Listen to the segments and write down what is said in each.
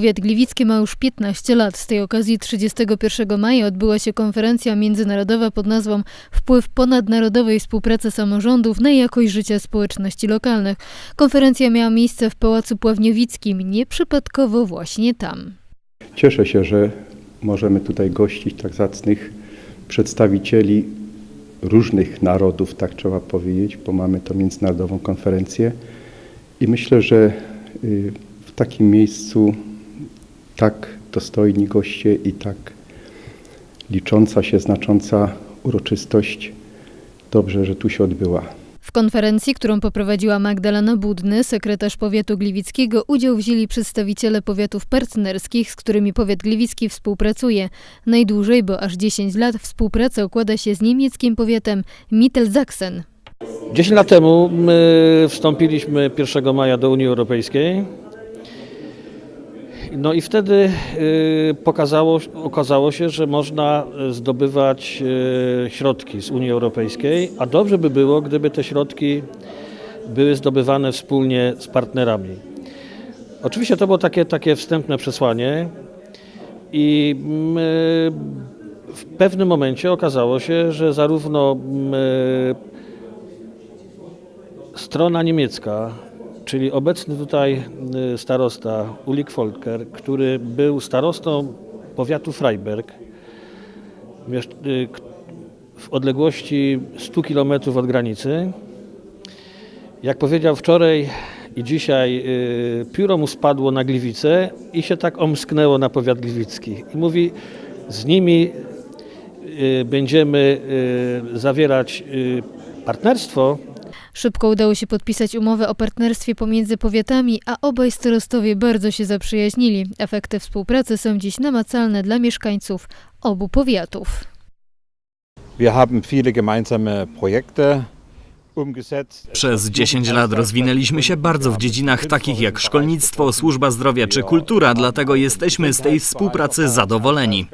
Powiat gliwicki ma już 15 lat. Z tej okazji 31 maja odbyła się konferencja międzynarodowa pod nazwą Wpływ ponadnarodowej współpracy samorządów na jakość życia społeczności lokalnych. Konferencja miała miejsce w Pałacu Pławniowickim, nieprzypadkowo właśnie tam. Cieszę się, że możemy tutaj gościć tak zacnych przedstawicieli różnych narodów, tak trzeba powiedzieć, bo mamy to międzynarodową konferencję i myślę, że y, w takim miejscu tak dostojni goście i tak licząca się, znacząca uroczystość, dobrze, że tu się odbyła. W konferencji, którą poprowadziła Magdalena Budny, sekretarz powiatu gliwickiego, udział wzięli przedstawiciele powiatów partnerskich, z którymi powiat gliwicki współpracuje. Najdłużej, bo aż 10 lat, współpraca układa się z niemieckim powiatem Mittelsachsen. 10 lat temu my wstąpiliśmy 1 maja do Unii Europejskiej. No i wtedy y, pokazało, okazało się, że można zdobywać y, środki z Unii Europejskiej, a dobrze by było, gdyby te środki były zdobywane wspólnie z partnerami. Oczywiście to było takie, takie wstępne przesłanie i my w pewnym momencie okazało się, że zarówno my, strona niemiecka, czyli obecny tutaj y, starosta Ulik Volker, który był starostą powiatu Freiberg y, w odległości 100 km od granicy. Jak powiedział wczoraj i dzisiaj, y, pióro mu spadło na Gliwice i się tak omsknęło na powiat gliwicki. I mówi, z nimi będziemy zawierać partnerstwo, Szybko udało się podpisać umowę o partnerstwie pomiędzy powiatami, a obaj starostowie bardzo się zaprzyjaźnili. Efekty współpracy są dziś namacalne dla mieszkańców obu powiatów. Wir haben viele gemeinsame Projekte umgesetzt. Przez 10 lat rozwinęliśmy się bardzo w dziedzinach takich jak szkolnictwo, służba zdrowia czy kultura, dlatego jesteśmy z tej współpracy zadowoleni.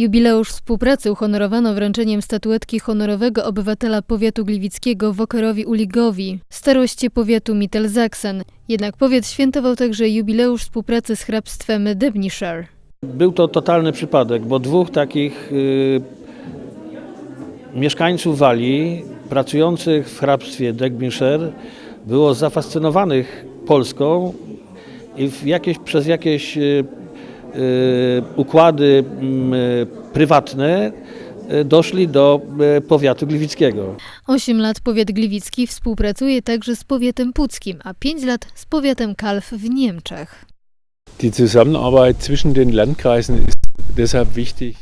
Jubileusz współpracy uhonorowano wręczeniem statuetki honorowego obywatela powiatu gliwickiego Wokerowi Uligowi, staroście powiatu Mittelsachsen. Jednak powiat świętował także jubileusz współpracy z hrabstwem Devonshire. Był to totalny przypadek, bo dwóch takich y, mieszkańców Walii, pracujących w hrabstwie Degmishire, było zafascynowanych Polską i jakieś, przez jakieś y, układy mm, y, prywatne y, doszli do y, powiatu gliwickiego. Osiem lat powiat gliwicki współpracuje także z powiatem puckim, a pięć lat z powiatem Kalw w Niemczech. Die Zusammenarbeit zwischen den Landkreisen ist.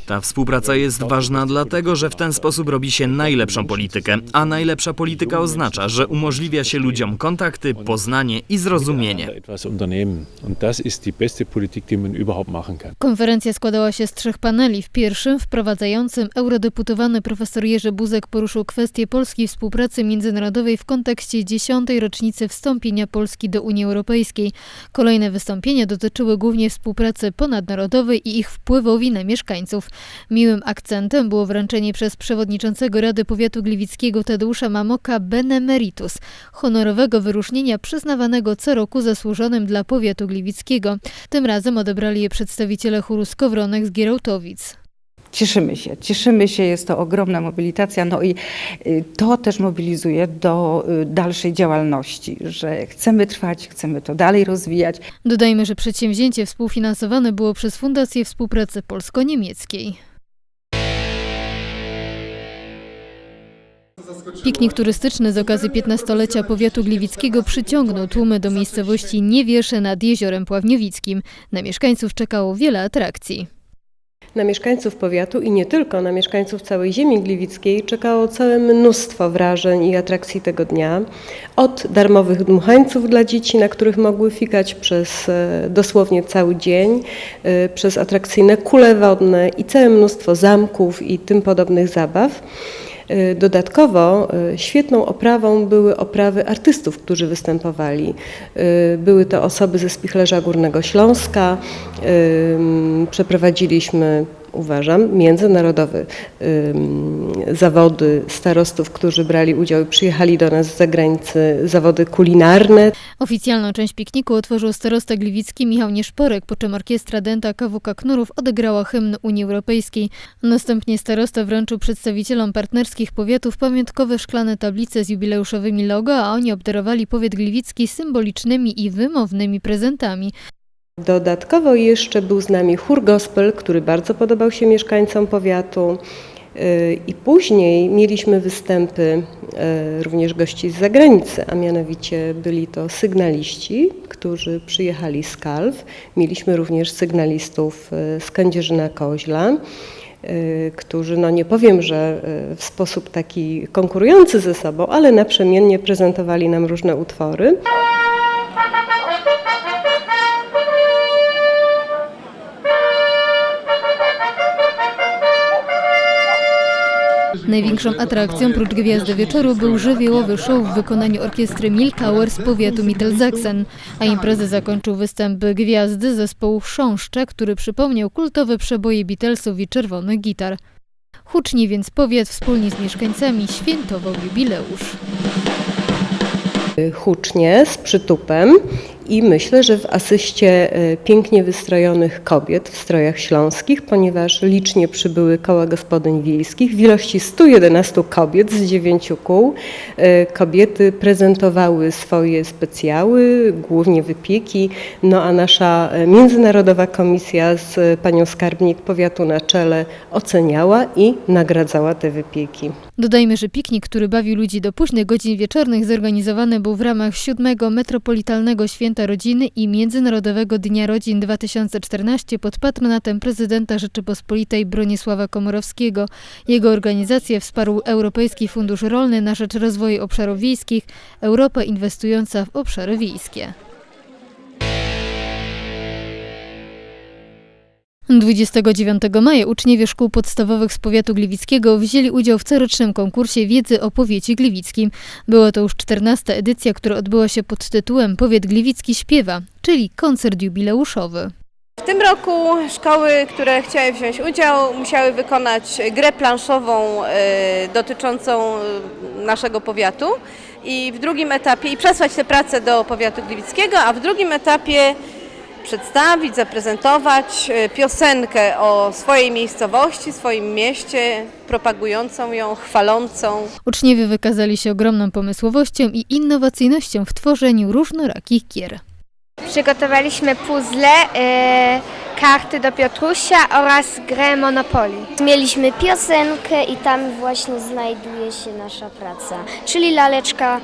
Ta współpraca jest ważna dlatego, że w ten sposób robi się najlepszą politykę, a najlepsza polityka oznacza, że umożliwia się ludziom kontakty, poznanie i zrozumienie. Konferencja składała się z trzech paneli. W pierwszym, wprowadzającym, eurodeputowany profesor Jerzy Buzek poruszył kwestię polskiej współpracy międzynarodowej w kontekście dziesiątej rocznicy wstąpienia Polski do Unii Europejskiej. Kolejne wystąpienia dotyczyły głównie współpracy ponadnarodowej i ich wpływowi na mieszkańców. Miłym akcentem było wręczenie przez przewodniczącego Rady Powiatu Gliwickiego Tadeusza Mamoka Benemeritus, honorowego wyróżnienia przyznawanego co roku zasłużonym dla powiatu gliwickiego. Tym razem odebrali je przedstawiciele chóru Skowronek z Gierałtowic. Cieszymy się, cieszymy się, jest to ogromna mobilitacja, no i y, to też mobilizuje do y, dalszej działalności, że chcemy trwać, chcemy to dalej rozwijać. Dodajmy, że przedsięwzięcie współfinansowane było przez Fundację Współpracy Polsko-Niemieckiej. Piknik turystyczny z okazji 15-lecia powiatu gliwickiego przyciągnął tłumy do miejscowości Niewiesze nad Jeziorem Pławniowickim. Na mieszkańców czekało wiele atrakcji. Na mieszkańców powiatu i nie tylko, na mieszkańców całej ziemi gliwickiej czekało całe mnóstwo wrażeń i atrakcji tego dnia. Od darmowych dmuchańców dla dzieci, na których mogły fikać przez e, dosłownie cały dzień, e, przez atrakcyjne kule wodne i całe mnóstwo zamków i tym podobnych zabaw. E, Dodatkowo e, świetną oprawą były oprawy artystów, którzy występowali. E, Były to osoby ze Spichlerza Górnego Śląska. Przeprowadziliśmy uważam, międzynarodowy. Ym, zawody starostów, którzy brali udział i przyjechali do nas z zagranicy, zawody kulinarne. Oficjalną część pikniku otworzył starosta gliwicki Michał Nieszporek, po czym orkiestra dęta KWK Knurów odegrała hymn Unii Europejskiej. Następnie starosta wręczył przedstawicielom partnerskich powiatów pamiątkowe szklane tablice z jubileuszowymi logo, a oni obdarowali powiat gliwicki symbolicznymi i wymownymi prezentami. Dodatkowo jeszcze był z nami chór gospel, który bardzo podobał się mieszkańcom powiatu. Yy, I później mieliśmy występy yy, również gości z zagranicy, a mianowicie byli to sygnaliści, którzy przyjechali z Kalw. Mieliśmy również sygnalistów yy, z Kędzierzyna Koźla, którzy, no nie powiem, że w sposób taki konkurujący ze sobą, ale naprzemiennie prezentowali nam różne utwory. Największą atrakcją prócz Gwiazdy Wieczoru był żywiołowy show w wykonaniu orkiestry Milkauer z powiatu Mittelsachsen, a imprezę zakończył występ gwiazdy zespołu Chrząszcze, który przypomniał kultowe przeboje Beatlesów i czerwonych gitar. Hucznie więc powiat wspólnie z mieszkańcami świętował jubileusz. hucznie, z przytupem i myślę, że w asyście e, pięknie wystrojonych kobiet w strojach śląskich, ponieważ licznie przybyły koła gospodyń wiejskich w ilości 111 kobiet z dziewięciu kół. E, Kobiety prezentowały swoje specjały, głównie wypieki, no a nasza e, międzynarodowa komisja z panią skarbnik powiatu na czele oceniała i nagradzała te wypieki. Dodajmy, że piknik, który bawił ludzi do późnych godzin wieczornych, zorganizowany był w ramach siódmego Metropolitalnego Święta Rodziny i Międzynarodowego Dnia Rodzin 2014 pod patronatem prezydenta Rzeczypospolitej Bronisława Komorowskiego. Jego organizację wsparł Europejski Fundusz Rolny na rzecz Rozwoju Obszarów Wiejskich, Europa inwestująca w obszary wiejskie. 29 maja uczniowie szkół podstawowych z powiatu gliwickiego wzięli udział w corocznym konkursie wiedzy o powiecie gliwickim. Była to już 14 edycja, która odbyła się pod tytułem Powiat Gliwicki śpiewa, czyli koncert jubileuszowy. W tym roku szkoły, które chciały wziąć udział, musiały wykonać grę planszową e, dotyczącą e, naszego powiatu i w drugim etapie i przesłać tę pracę do powiatu gliwickiego, a w drugim etapie przedstawić, zaprezentować e, piosenkę o swojej miejscowości, swoim mieście, propagującą ją, chwalącą. Uczniowie wykazali się ogromną pomysłowością i innowacyjnością w tworzeniu różnorakich gier. Przygotowaliśmy puzzle, e, karty do Piotrusia oraz grę Monopoly. Mieliśmy piosenkę i tam właśnie znajduje się nasza praca, czyli laleczka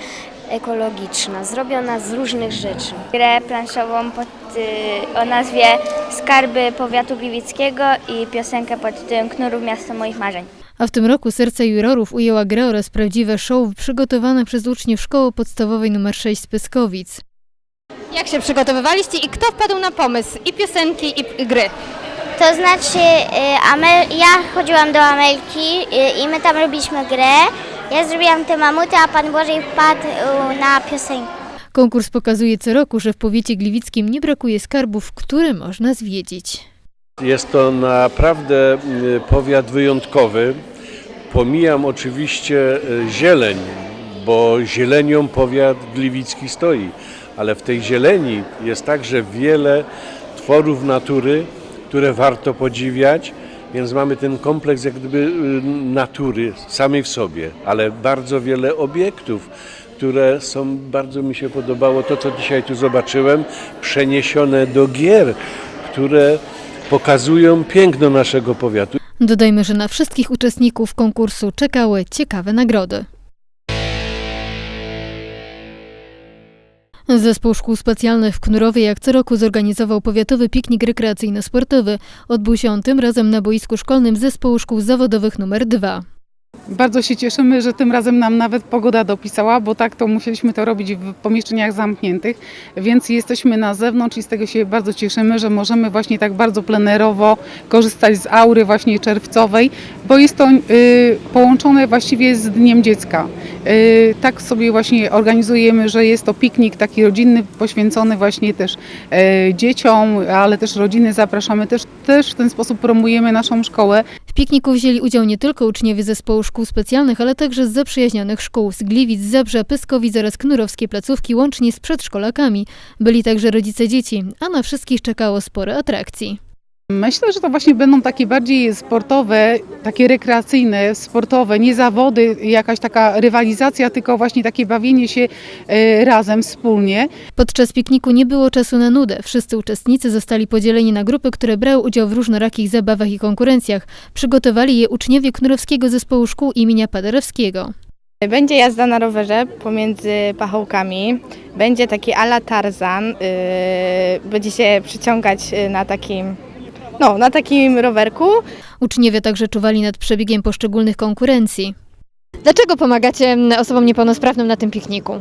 ekologiczna, zrobiona z różnych rzeczy. Grę planszową pod, y, o nazwie Skarby Powiatu Gliwickiego i piosenkę pod tytułem Knurów Miasto Moich Marzeń. A w tym roku serce jurorów ujęła grę oraz prawdziwe show przygotowane przez uczniów szkoły podstawowej nr 6 z Pyskowic. Jak się przygotowywaliście i kto wpadł na pomysł i piosenki i gry? To znaczy, y, Amel, ja chodziłam do Amelki y, i my tam robiliśmy grę. Ja zrobiłam te mamuty, a pan Bożej wpadł y, na piosenkę. Konkurs pokazuje co roku, że w powiecie gliwickim nie brakuje skarbów, które można zwiedzić. Jest to naprawdę y, powiat wyjątkowy. Pomijam oczywiście y, zieleń, bo zielenią powiat gliwicki stoi, ale w tej zieleni jest także wiele tworów natury, które warto podziwiać, więc mamy ten kompleks jak gdyby y, natury samej w sobie, ale bardzo wiele obiektów, które są, bardzo mi się podobało to, co dzisiaj tu zobaczyłem, przeniesione do gier, które pokazują piękno naszego powiatu. Dodajmy, że na wszystkich uczestników konkursu czekały ciekawe nagrody. Zespół Szkół Specjalnych w Knurowie jak co roku zorganizował powiatowy piknik rekreacyjno-sportowy. Odbył się on tym razem na boisku szkolnym Zespołu Szkół Zawodowych nr 2. Bardzo się cieszymy, że tym razem nam nawet pogoda dopisała, bo tak to musieliśmy to robić w pomieszczeniach zamkniętych, więc jesteśmy na zewnątrz i z tego się bardzo cieszymy, że możemy właśnie tak bardzo plenerowo korzystać z aury właśnie czerwcowej, bo jest to y, połączone właściwie z Dniem Dziecka. Y, tak sobie właśnie organizujemy, że jest to piknik taki rodzinny, poświęcony właśnie też e, dzieciom, ale też rodziny zapraszamy, też, też w ten sposób promujemy naszą szkołę. W pikniku wzięli udział nie tylko uczniowie zespołu szkół specjalnych, ale także z zaprzyjaźnionych szkół z Gliwic, Zabrza, Pyskowic oraz Knurowskiej placówki łącznie z przedszkolakami. Byli także rodzice dzieci, a na wszystkich czekało sporo atrakcji. Myślę, że to właśnie będą takie bardziej sportowe, takie rekreacyjne, sportowe, nie zawody, jakaś taka rywalizacja, tylko właśnie takie bawienie się e, razem, wspólnie. Podczas pikniku nie było czasu na nudę. Wszyscy uczestnicy zostali podzieleni na grupy, które brały udział w różnorakich zabawach i konkurencjach. Przygotowali je uczniowie Knurowskiego Zespołu Szkół imienia Paderewskiego. Będzie jazda na rowerze pomiędzy pachołkami. Będzie taki ala Tarzan. Yy, będzie się przyciągać yy, na takim, no, na takim rowerku. Uczniowie także czuwali nad przebiegiem poszczególnych konkurencji. Dlaczego pomagacie mm, osobom niepełnosprawnym na tym pikniku?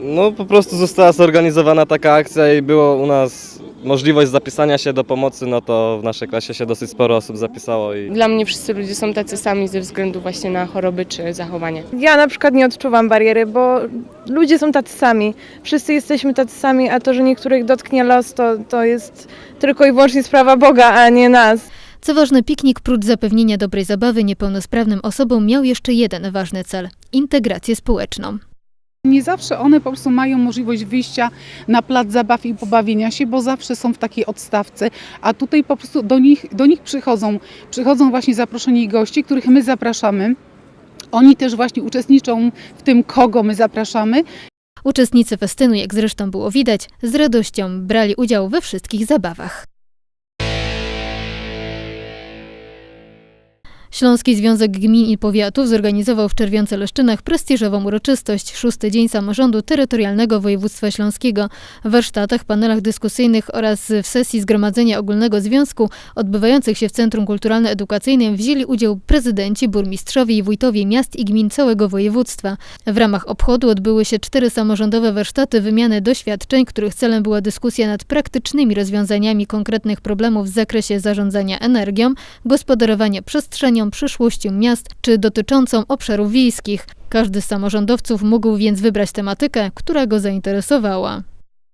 No po prostu została zorganizowana taka akcja i było u nas możliwość zapisania się do pomocy, no to w naszej klasie się dosyć sporo osób zapisało i Dla mnie wszyscy ludzie są tacy sami ze względu właśnie na choroby czy zachowanie. Ja na przykład nie odczuwam bariery, bo ludzie są tacy sami. Wszyscy jesteśmy tacy sami, a to, że niektórych dotknie los, to, to jest tylko i wyłącznie sprawa Boga, a nie nas. Co ważne, piknik prócz zapewnienia dobrej zabawy niepełnosprawnym osobom miał jeszcze jeden ważny cel integrację społeczną. Nie zawsze one po prostu mają możliwość wyjścia na plac zabaw i pobawienia się, bo zawsze są w takiej odstawce, a tutaj po prostu do nich, do nich przychodzą, przychodzą właśnie zaproszeni goście, których my zapraszamy. Oni też właśnie uczestniczą w tym, kogo my zapraszamy. Uczestnicy festynu, jak zresztą było widać, z radością brali udział we wszystkich zabawach. Śląski Związek Gmin i Powiatów zorganizował w Czerwionce-Leszczynach prestiżową uroczystość Szósty Dzień Samorządu Terytorialnego Województwa Śląskiego. W warsztatach, panelach dyskusyjnych oraz w sesji Zgromadzenia Ogólnego Związku odbywających się w Centrum Kulturalno-Edukacyjnym wzięli udział prezydenci, burmistrzowie i wójtowie miast i gmin całego województwa. W ramach obchodu odbyły się cztery samorządowe warsztaty wymiany doświadczeń, których celem była dyskusja nad praktycznymi rozwiązaniami konkretnych problemów w zakresie zarządzania energią, gospodarowania przestrzenią, przyszłością miast czy dotyczącą obszarów wiejskich. Każdy z samorządowców mógł więc wybrać tematykę, która go zainteresowała.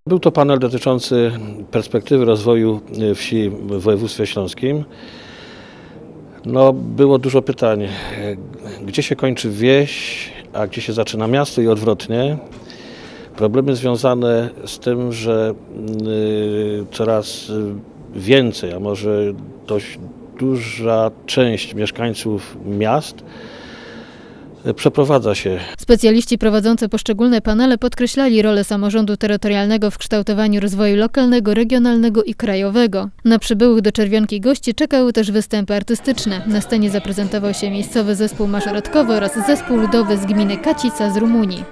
Był to panel dotyczący perspektywy rozwoju y, wsi w województwie śląskim. No, było dużo pytań, y, gdzie się kończy wieś, a gdzie się zaczyna miasto i odwrotnie. Problemy związane z tym, że y, coraz y, więcej, a może dość duża część mieszkańców miast y, przeprowadza się Specjaliści prowadzący poszczególne panele podkreślali rolę samorządu terytorialnego w kształtowaniu rozwoju lokalnego, regionalnego i krajowego. Na przybyłych do Czerwionki gości czekały też występy artystyczne. Na scenie zaprezentował się miejscowy zespół mażoretkowy oraz zespół ludowy z gminy Kacica z Rumunii.